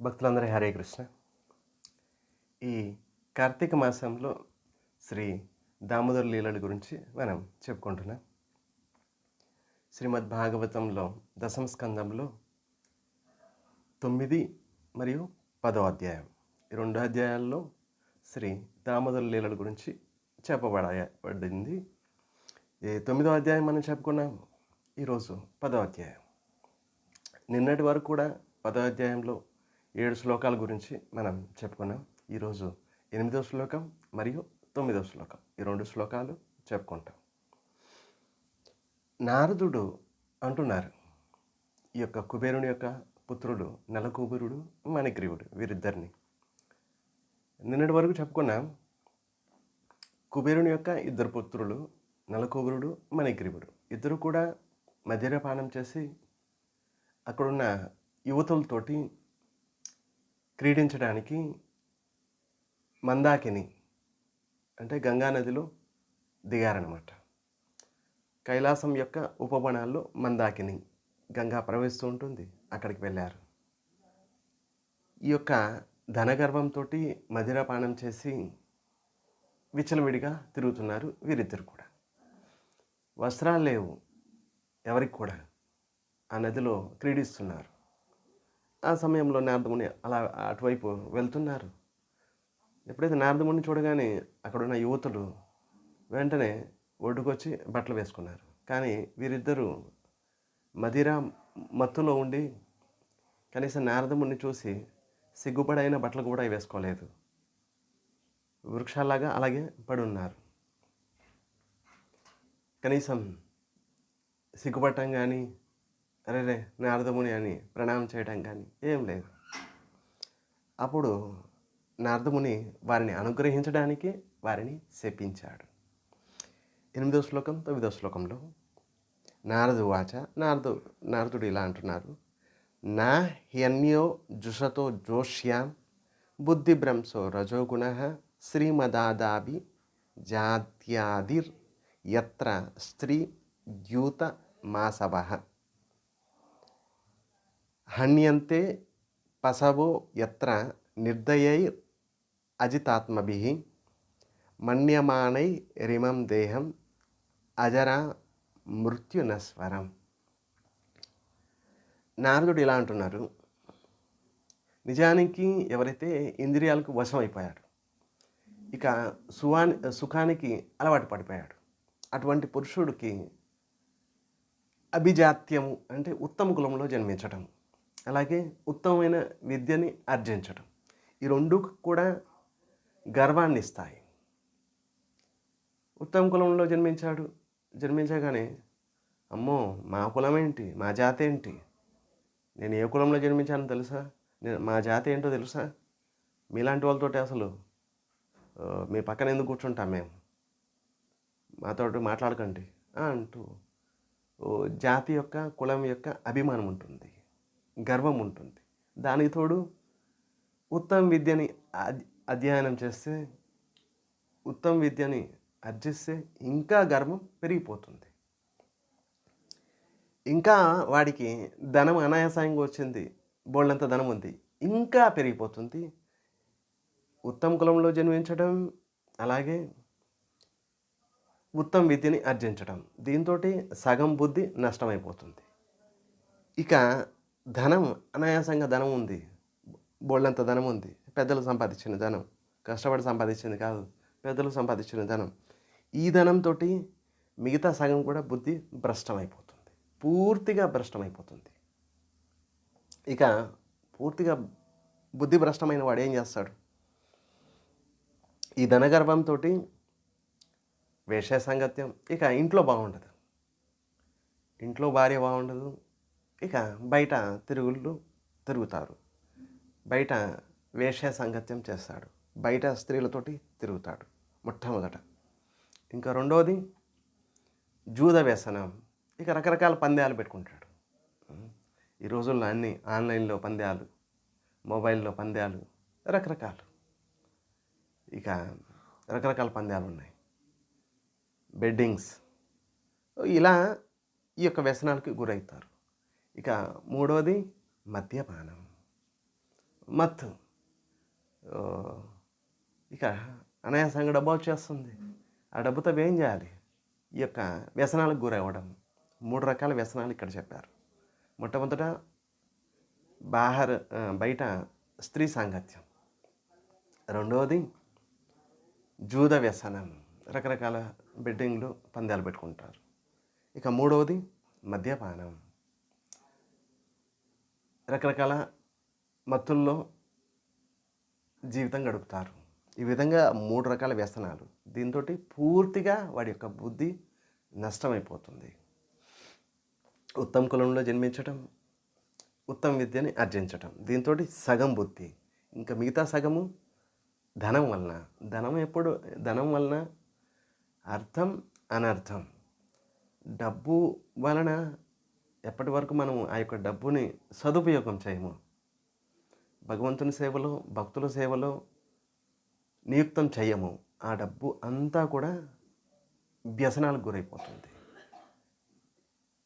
భక్తులందరూ హరే కృష్ణ. ఈ కార్తీక మాసంలో శ్రీ దామోదర లీలల గురించి మనం చెప్పుకుంటున్నాం. శ్రీమద్ భాగవతంలో దశమ స్కందంలో తొమ్మిది మరియు పదో అధ్యాయం. ఈ రెండు అధ్యాయాల్లో శ్రీ దామోదర లీలల గురించి చెప్పబడబడింది. ఈ తొమ్మిదో అధ్యాయం మనం చెప్పుకున్నాం? ఈరోజు పదో అధ్యాయం. నిన్నటి వరకు కూడా పదో అధ్యాయంలో ఏడు శ్లోకాల గురించి మనం చెప్పుకున్నాం. ఈరోజు ఎనిమిదో శ్లోకం మరియు తొమ్మిదో శ్లోకం. ఈ రెండు శ్లోకాలు చెప్పుకుంటాం. నారదుడు అంటున్నారు ఈ యొక్క కుబేరుని యొక్క పుత్రుడు నలకూబురుడు మణిగ్రీవుడు వీరిద్దరిని. నిన్నటి వరకు చెప్పుకున్నాం కుబేరుని యొక్క ఇద్దరు పుత్రులు నలకూబురుడు మణిగ్రీవుడు. ఇద్దరు కూడా మద్యపానం చేసి అక్కడున్న యువతులతోటి క్రీడించడానికి మందాకిని అంటే గంగా నదిలో దిగారనమాట కైలాసం యొక్క ఉపవనాల్లో మందాకిని గంగా ప్రవహిస్తూ ఉంటుంది అక్కడికి వెళ్ళారు. ఈ యొక్క ధనగర్వంతో మదిరపానం చేసి విచ్చలవిడిగా తిరుగుతున్నారు వీరిద్దరు కూడా. వస్త్రాలు లేవు ఎవరికి కూడా ఆ నదిలో క్రీడిస్తున్నారు. ఆ సమయంలో నారదముని అలా అటువైపు వెళ్తున్నారు. ఎప్పుడైతే నారదముని చూడగానే అక్కడున్న యువతులు వెంటనే ఒడ్డుకొచ్చి బట్టలు వేసుకున్నారు. కానీ వీరిద్దరూ మదిర మత్తులో ఉండి కనీసం నారదముని చూసి సిగ్గుపడైన బట్టలు కూడా వేసుకోలేదు. వృక్షాలాగా అలాగే పడి ఉన్నారు కనీసం సిగ్గుపడటం కానీ అరే రే నారదముని అని ప్రణామం చేయడం కానీ ఏం లేదు. అప్పుడు నారదముని వారిని అనుగ్రహించడానికి వారిని శపించాడు. ఎనిమిదో శ్లోకం తొమ్మిదో శ్లోకంలో నారదు వాచ నారదు నారదుడు ఇలా అంటున్నారు. నా హ్యన్యో జుషతో జోష్యాం బుద్ధిభ్రంశో రజోగుణ శ్రీమదాదాభి జాత్యాదిర్ ఎత్ర స్త్రీ ద్యూత మాసవ. హణ్యంతే పసవో యత్ర నిర్దయై అజితాత్మభి మన్యమానై రిమం దేహం అజర మృత్యునస్వరం. నారదుడు ఇలా అంటున్నారు. నిజానికి ఎవరైతే ఇంద్రియాలకు వశం అయిపోయారు ఇక సువాని సుఖానికి అలవాటు పడిపోయాడు. అటువంటి పురుషుడికి అభిజాత్యము అంటే ఉత్తమ కులంలో జన్మించటం. అలాగే ఉత్తమమైన విద్యని ఆర్జించడం ఈ రెండు కూడా గర్వాన్ని ఇస్తాయి ఉత్తమ కులంలో జన్మించాడు జన్మించగానే అమ్మో మా కులం ఏంటి మా జాతి ఏంటి నేను ఏ కులంలో జన్మించానో తెలుసా? నేను మా జాతి ఏంటో తెలుసా? మీలాంటి వాళ్ళతోటి అసలు మీ పక్కన ఎందుకు కూర్చుంటాం మేము? మాతో మాట్లాడకండి అంటూ ఓ జాతి యొక్క కులం యొక్క అభిమానం ఉంటుంది. గర్వం ఉంటుంది. దానికి తోడు ఉత్తమ విద్యని అధ్యయనం చేస్తే ఉత్తమ విద్యని అర్జిస్తే ఇంకా గర్వం పెరిగిపోతుంది. ఇంకా వాడికి ధనం అనాయాసంగా వచ్చింది బోళ్ళంత ధనం ఉంది ఇంకా పెరిగిపోతుంది. ఉత్తమ కులంలో జన్మించడం అలాగే ఉత్తమ విద్యని అర్జించడం దీంతో సగం బుద్ధి నష్టమైపోతుంది. ఇక ధనం అనాయాసంగా ధనం ఉంది. బోళ్ళంత ధనం ఉంది. పెద్దలు సంపాదించిన ధనం. కష్టపడి సంపాదించింది కాదు. పెద్దలు సంపాదించిన ధనం. ఈ ధనంతో మిగతా సగం కూడా బుద్ధి భ్రష్టమైపోతుంది. పూర్తిగా భ్రష్టమైపోతుంది. ఇక పూర్తిగా బుద్ధి భ్రష్టమైన వాడు ఏం చేస్తాడు? ఈ ధనగర్భంతో వేష సాంగత్యం. ఇక ఇంట్లో బాగుండదు. ఇంట్లో భార్య బాగుండదు. ఇక బయట తిరుగుళ్ళు తిరుగుతారు. బయట వేష సంగత్యం చేస్తాడు. బయట స్త్రీలతోటి తిరుగుతాడు మొట్టమొదట. ఇంకా రెండవది జూద వ్యసనం. ఇక రకరకాల పందాలు పెట్టుకుంటాడు. ఈ రోజుల్లో అన్ని ఆన్లైన్లో పందాలు మొబైల్లో పందాలు రకరకాలు. ఇక రకరకాల పందాలు ఉన్నాయి. బెడ్డింగ్స్. ఇలా ఈ యొక్క వ్యసనాలకి గురవుతారు. ఇక మూడవది మద్యపానం. మత్తు. ఇక అనాయాసంగా డబ్బు వచ్చేస్తుంది ఆ డబ్బుతో ఏం చేయాలి? ఈ యొక్క వ్యసనాలకు గురవ్వడం. మూడు రకాల వ్యసనాలు ఇక్కడ చెప్పారు. మొట్టమొదట బాహర్ బయట స్త్రీ సాంగత్యం. రెండవది జూద వ్యసనం. రకరకాల బిడ్డింగ్లు పందాలు పెట్టుకుంటారు. ఇక మూడవది మద్యపానం. రకరకాల మత్తుల్లో జీవితం గడుపుతారు. ఈ విధంగా మూడు రకాల వ్యసనాలు. దీంతో పూర్తిగా వాడి యొక్క బుద్ధి నష్టమైపోతుంది. ఉత్తమ కులంలో జన్మించటం ఉత్తమ విద్యని ఆర్జించటం. దీంతో సగం బుద్ధి. ఇంకా మిగతా సగము ధనం వలన. ధనం ఎప్పుడు ధనం వలన అర్థం అనర్థం. డబ్బు వలన ఎప్పటి వరకు మనం ఆ యొక్క డబ్బుని సదుపయోగం చేయము? భగవంతుని సేవలో భక్తుల సేవలో నియుక్తం చేయము. ఆ డబ్బు అంతా కూడా వ్యసనాలకు గురైపోతుంది.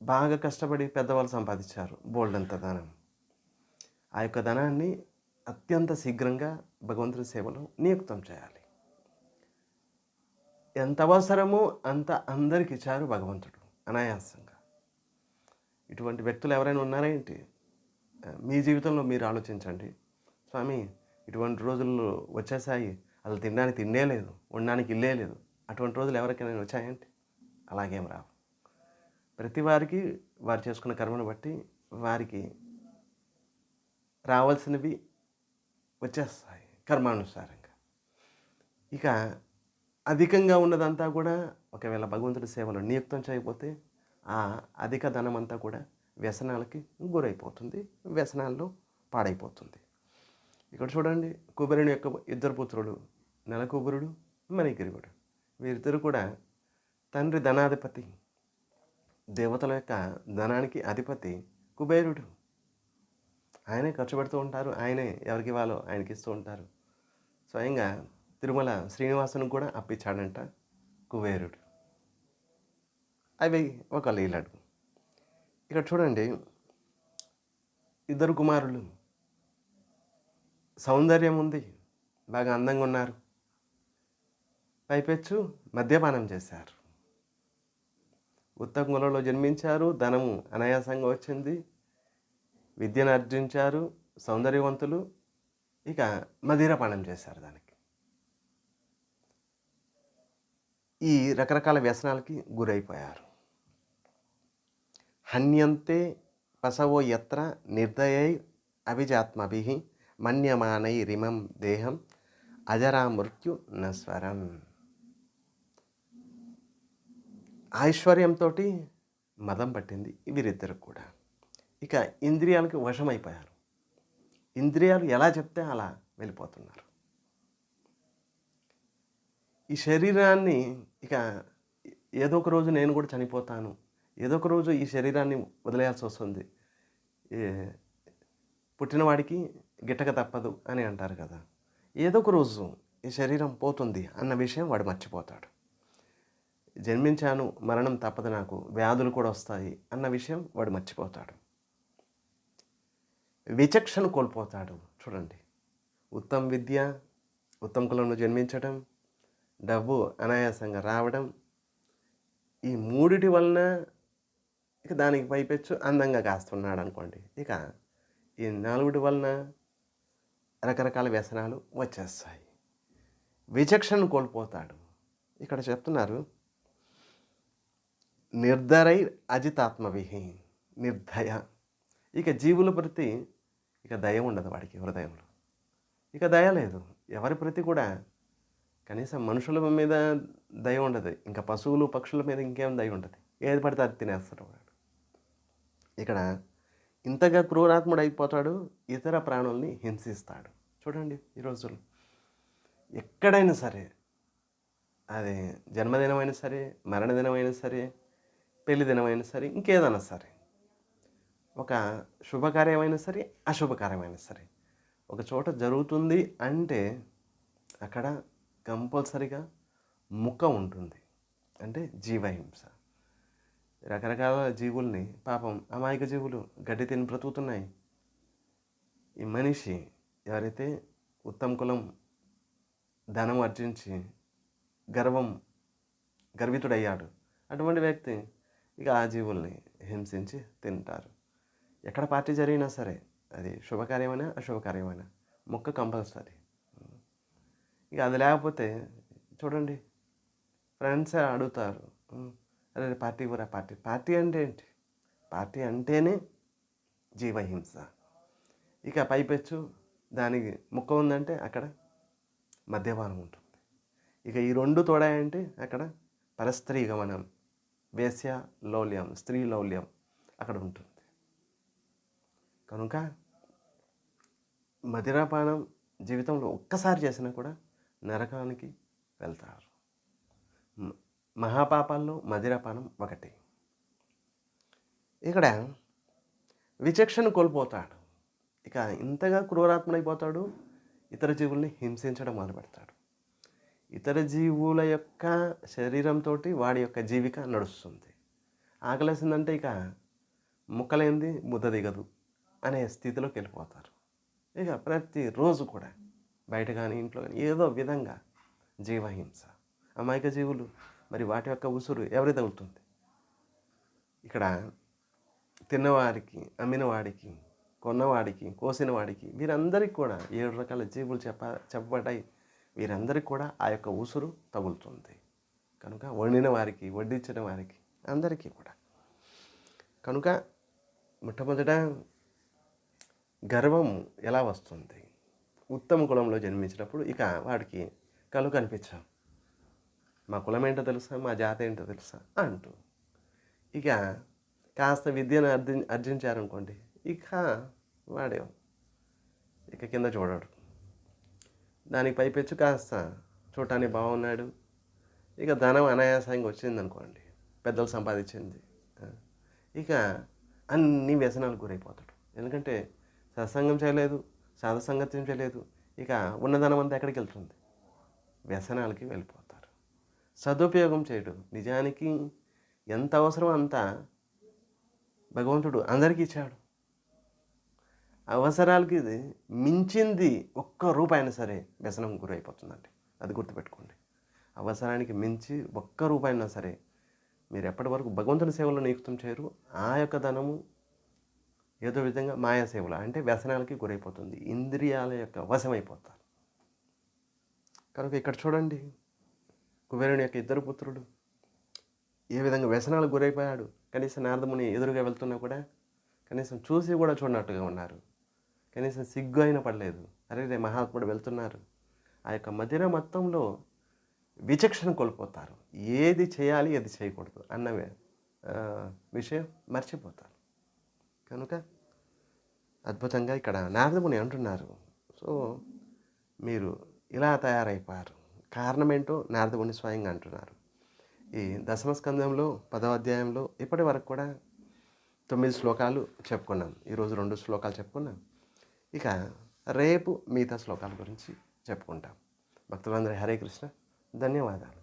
బాగా కష్టపడి పెద్దవాళ్ళు సంపాదించారు బోల్డ్ అంత ధనం. ఆ యొక్క ధనాన్ని అత్యంత శీఘ్రంగా భగవంతుని సేవలో నియుక్తం చేయాలి. ఎంత అవసరమో అంత అందరికి ఇచ్చారు భగవంతుడు అనాయాసంగా. ఇటువంటి వ్యక్తులు ఎవరైనా ఉన్నారా ఏంటి? మీ జీవితంలో మీరు ఆలోచించండి. స్వామి ఇటువంటి రోజులు వచ్చేసాయి. అసలు తినడానికి తిండే లేదు ఉండడానికి ఇల్లే లేదు. అటువంటి రోజులు ఎవరికైనా వచ్చాయంటే? అలాగేం రావు. ప్రతి వారికి వారు చేసుకున్న కర్మను బట్టి వారికి రావాల్సినవి వచ్చేస్తాయి కర్మానుసారంగా. ఇక అధికంగా ఉన్నదంతా కూడా ఒకవేళ భగవంతుడి సేవలో నియుక్తం చేయకపోతే ఆ అధిక ధనం అంతా కూడా వ్యసనాలకి గురైపోతుంది. వ్యసనాల్లో పాడైపోతుంది. ఇక్కడ చూడండి కుబేరుని యొక్క ఇద్దరు పుత్రుడు నెలకుబురుడు మణిగిరిగుడు. వీరిద్దరు కూడా తండ్రి ధనాధిపతి దేవతల యొక్క ధనానికి అధిపతి కుబేరుడు. ఆయనే ఖర్చు పెడుతూ ఉంటారు ఆయనే ఎవరికి ఇవ్వాలో ఆయనకి ఇస్తూ ఉంటారు. స్వయంగా తిరుమల శ్రీనివాసుని కూడా అప్పించాడంట కుబేరుడు. అవి ఒక లీలడు ఇక్కడ చూడండి ఇద్దరు కుమారులు. సౌందర్యం ఉంది బాగా అందంగా ఉన్నారు. పైపెచ్చు మద్యపానం చేశారు. ఉత్త కులంలో జన్మించారు ధనము అనాయాసంగా వచ్చింది. విద్యను అర్జించారు సౌందర్యవంతులు. ఇక మదిరపానం చేశారు దానికి. ఈ రకరకాల వ్యసనాలకి గురైపోయారు. హన్యంతే పసవో యత్ర నిర్దయై అభిజాత్మభి మన్యమానై రిమం దేహం అజరా మృత్యు నస్వరం ఐశ్వర్యంతో మదం పట్టింది వీరిద్దరు కూడా ఇక ఇంద్రియాలకు వశమైపోయారు ఇంద్రియాలు ఎలా చెప్తే అలా వెళ్ళిపోతున్నారు ఈ శరీరాన్ని ఇక ఏదో ఒక రోజు నేను కూడా చనిపోతాను ఏదో ఒక రోజు ఈ శరీరాన్ని వదిలేయాల్సి వస్తుంది. పుట్టినవాడికి గిట్టక తప్పదు అని అంటారు కదా. ఏదో ఒక రోజు ఈ శరీరం పోతుంది అన్న విషయం వాడు మర్చిపోతాడు. జన్మించాను మరణం తప్పదు నాకు వ్యాధులు కూడా వస్తాయి అన్న విషయం వాడు మర్చిపోతాడు. విచక్షణ కోల్పోతాడు. చూడండి. ఉత్తమ విద్య ఉత్తమ కులంలో జన్మించడం డబ్బు అనాయాసంగా రావడం ఈ మూడిటి వలన ఇక దానికి పైపెచ్చు అందంగా కాస్తున్నాడు అనుకోండి ఇక ఈ నాలుగుటి వలన రకరకాల వ్యసనాలు వచ్చేస్తాయి. విచక్షణ కోల్పోతాడు. ఇక్కడ చెప్తున్నారు నిర్ధరై అజితాత్మవిహి నిర్దయ ఇక జీవుల ప్రతి ఇక దయ ఉండదు వాడికి హృదయంలో. ఇక దయ లేదు. ఎవరి ప్రతి కూడా కనీసం మనుషుల మీద దయ ఉండదు. ఇంకా పశువులు పక్షుల మీద ఇంకేం దయ ఉండదు. ఏది పడితే అది తినేస్తారు వాడు. ఇక్కడ ఇంతగా క్రూరాత్ముడు అయిపోతాడు ఇతర ప్రాణుల్ని హింసిస్తాడు. చూడండి ఈ రోజుల్లో ఎక్కడైనా సరే అది జన్మదినమైనా సరే మరణదినమైనా సరే పెళ్ళి దినమైనా సరే ఇంకేదైనా సరే ఒక శుభకార్యమైనా సరే అశుభకార్యమైనా సరే ఒక చోట జరుగుతుంది అంటే అక్కడ కంపల్సరిగా ముఖం ఉంటుంది. అంటే జీవహింస. రకరకాల జీవుల్ని పాపం అమాయక జీవులు గడ్డి తిని బ్రతుకుతున్నాయి. ఈ మనిషి ఎవరైతే ఉత్తమ కులం ధనం ఆర్జించి గర్వం గర్వితుడయ్యాడు అటువంటి వ్యక్తి ఇక ఆ జీవుల్ని హింసించి తింటారు. ఎక్కడ పార్టీ జరిగినా సరే అది శుభకార్యమైనా అశుభకార్యమైనా మొక్క కంపల్సరీ. ఇక అది లేకపోతే చూడండి ఫ్రెండ్స్ అడుగుతారు. అదే పార్టీ కూడా పార్టీ. పార్టీ అంటే ఏంటి? పార్టీ అంటేనే జీవహింస. ఇక పైపెచ్చు దానికి ముక్క ఉందంటే అక్కడ మద్యపానం ఉంటుంది. ఇక ఈ రెండు తోడాయంటే అక్కడ పరస్త్రీ గమనం వేశ్య లౌల్యం స్త్రీ లౌల్యం అక్కడ ఉంటుంది. కనుక మదిరాపానం జీవితంలో ఒక్కసారి చేసినా కూడా నరకానికి వెళ్తారు. మహాపాపాల్లో మదిరపానం ఒకటి. ఇక్కడ విచక్షణ కోల్పోతాడు. ఇక ఇంతగా క్రూరాత్మడైపోతాడు. ఇతర జీవుల్ని హింసించడం మొదలుపెడతాడు. ఇతర జీవుల యొక్క శరీరంతో వాడి యొక్క జీవిక నడుస్తుంది. ఆకలేసిందంటే ఇక ముక్కలేంది ముద్ద దిగదు అనే స్థితిలోకి వెళ్ళిపోతారు. ఇక ప్రతిరోజు కూడా బయట కానీ ఇంట్లో కానీ ఏదో విధంగా జీవహింస. అమాయక జీవులు మరి వాటి యొక్క ఉసురు ఎవరి తగులుతుంది ఇక్కడ తిన్నవాడికి అమ్మినవాడికి కొన్నవాడికి కోసిన వాడికి వీరందరికీ కూడా ఏడు రకాల జీవులు చెప్ప చెప్పబడ్డాయి. వీరందరికీ కూడా ఆ యొక్క ఉసురు తగులుతుంది. కనుక వండిన వారికి వడ్డించిన వారికి అందరికీ కూడా. కనుక మొట్టమొదట గర్వం ఎలా వస్తుంది? ఉత్తమ కులంలో జన్మించినప్పుడు ఇక వాడికి కళ్ళు కనిపించాం మా కులం ఏంటో తెలుసా? మా జాతి ఏంటో తెలుసా? అంటూ. ఇక కాస్త విద్యను అర్జి అర్జించారనుకోండి ఇక వాడే? ఇక కింద చూడడు. దానికి పైపెచ్చు కాస్త చూడటానికి బాగున్నాడు ఇక ధనం అనాయాసంగా వచ్చింది అనుకోండి పెద్దలు సంపాదించింది. ఇక అన్ని వ్యసనాలు గురైపోతాడు. ఎందుకంటే సత్సంగం చేయలేదు సాధసంగత్యం చేయలేదు. ఇక ఉన్నదనం అంతా ఎక్కడికి వెళ్తుంది వ్యసనాలకి వెళ్ళిపోతుంది సదుపయోగం చేయడం. నిజానికి ఎంత అవసరం అంత భగవంతుడు అందరికీ ఇచ్చాడు. అవసరాలకి ఇది మించింది ఒక్క రూపాయినా సరే వ్యసనం గురైపోతుందండి. అది గుర్తుపెట్టుకోండి. అవసరానికి మించి ఒక్క రూపాయినా సరే మీరు ఎప్పటి వరకు భగవంతుని సేవలో నియుక్తం చేయరు. ఆ యొక్క ధనము ఏదో విధంగా మాయా సేవలు? అంటే వ్యసనాలకి గురైపోతుంది. ఇంద్రియాల యొక్క వశమైపోతారు. కనుక ఇక్కడ చూడండి. కుబేరుని యొక్క ఇద్దరు పుత్రులు ఏ విధంగా వ్యసనాలకు గురైపోయాడు. కనీసం నారదముని ఎదురుగా వెళ్తున్నా కూడా కనీసం చూసి కూడా చూడనట్టుగా ఉన్నారు. కనీసం సిగ్గు అయినా పడలేదు. అరే రే మహాత్ముడు వెళ్తున్నారు. ఆ యొక్క మదిర మొత్తంలో విచక్షణ కోల్పోతారు. ఏది చేయాలి ఏది చేయకూడదు అన్న విషయం మర్చిపోతారు. కనుక అద్భుతంగా ఇక్కడ నారదముని అంటున్నారు. సో మీరు ఇలా తయారైపోయారు. కారణమేంటో నారదముని స్వయంగా అంటున్నారు. ఈ దశమస్కంధంలో పదవ అధ్యాయంలో ఇప్పటి వరకు కూడా తొమ్మిది శ్లోకాలు చెప్పుకున్నాం. ఈరోజు రెండు శ్లోకాలు చెప్పుకున్నాం. ఇక రేపు మిగతా శ్లోకాల గురించి చెప్పుకుంటాం. భక్తులందరూ హరే కృష్ణ. ధన్యవాదాలు.